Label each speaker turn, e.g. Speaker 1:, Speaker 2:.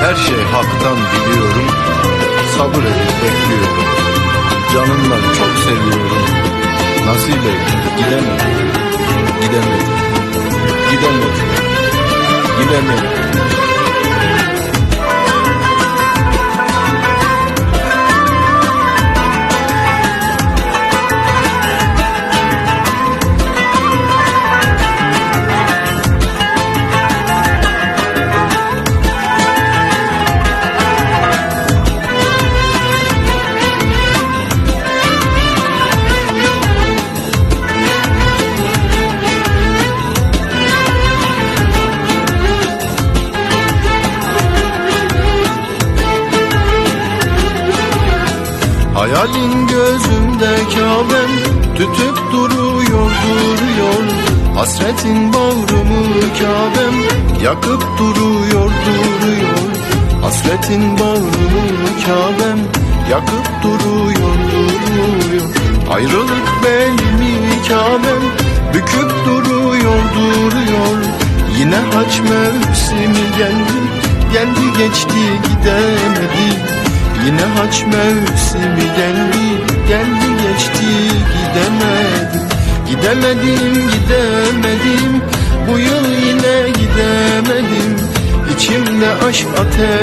Speaker 1: Her şey haktan biliyorum. Sabır edip bekliyorum. Canımdan çok seviyorum. Nasip et gidemedim. Gidemedim. Gidemedim. Gidemedim. Hayalin gözümde Kabe'm Tütüp duruyor duruyor. Hasretin bağrımı Kabe'm Yakıp duruyor duruyor. Hasretin bağrımı Kabe'm Yakıp duruyor duruyor. Ayrılık belimi Kabe'm Büküp duruyor duruyor. Yine haç mevsimi geldi Geldi geçti gidemedi Yine haç mevsimi geldi, geldi geçti gidemedim. Gidemedim, gidemedim, bu yıl yine gidemedim. İçimde aşk ateş